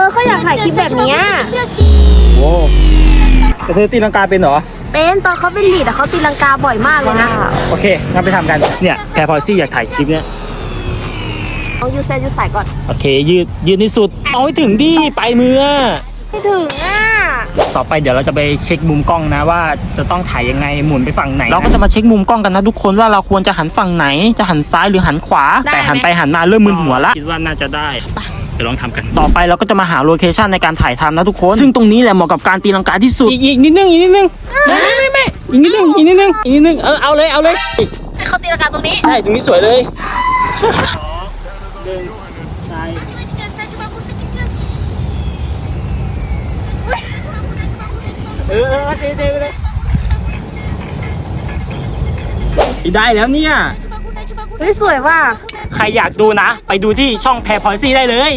อเขาอยากถ่ายคลิปแบบเนี้ยโอ้แต่เธอตีลังกาเป็นเหรอ เป็นตอนเขาเป็นลีดอะเขาตีลังกาบ่อยมากเลยนะโอเค งั้นไปทำกัน เนี่ยแพรพลอยซี่อยากถ่ายคลิปเนี้ยเอายูเซนยูใส่ก่อน โอเค ยืด ยืดที่สุด เอาให้ถึงดิไปมือไม่ถึงอะ ต่อไปเดี๋ยวเราจะไปเช็คมุมกล้องนะว่าจะต้องถ่ายยังไง หมุนไปฝั่งไหน เราก็จะมาเช็คมุมกล้องกันนะทุกคนว่าเราควรจะหันฝั่งไหน จะหันซ้ายหรือหันขวาแต่หันไปหันมาเริ่มมึนหัวละ คิดว่าน่าจะได้เดี๋ ยวลองทำกัน ต่อไปเราก็จะมาหาโลเคชันในการถ่ายทำนะทุกคน ซึ่งตรงนี้แหละเหมาะกับการตีลังกาที่สุด อีกอีกนิดนึงอีกนิดนึงไม่ไม่ไม่ไม่อีกนิดนึงอีกนิดนึงอีกนิดนึงเออเอาเลยเอาเลยให้เขาตีลังกาตรงนี้ใช่ตรงนี้สวยเลยเออเออเทเทไปเลยได้แล้วเนี่ยเฮ้ยสวยว่ะ ใครอยากดูนะ ไปดูที่ช่องแพรพอยซี่ได้เลย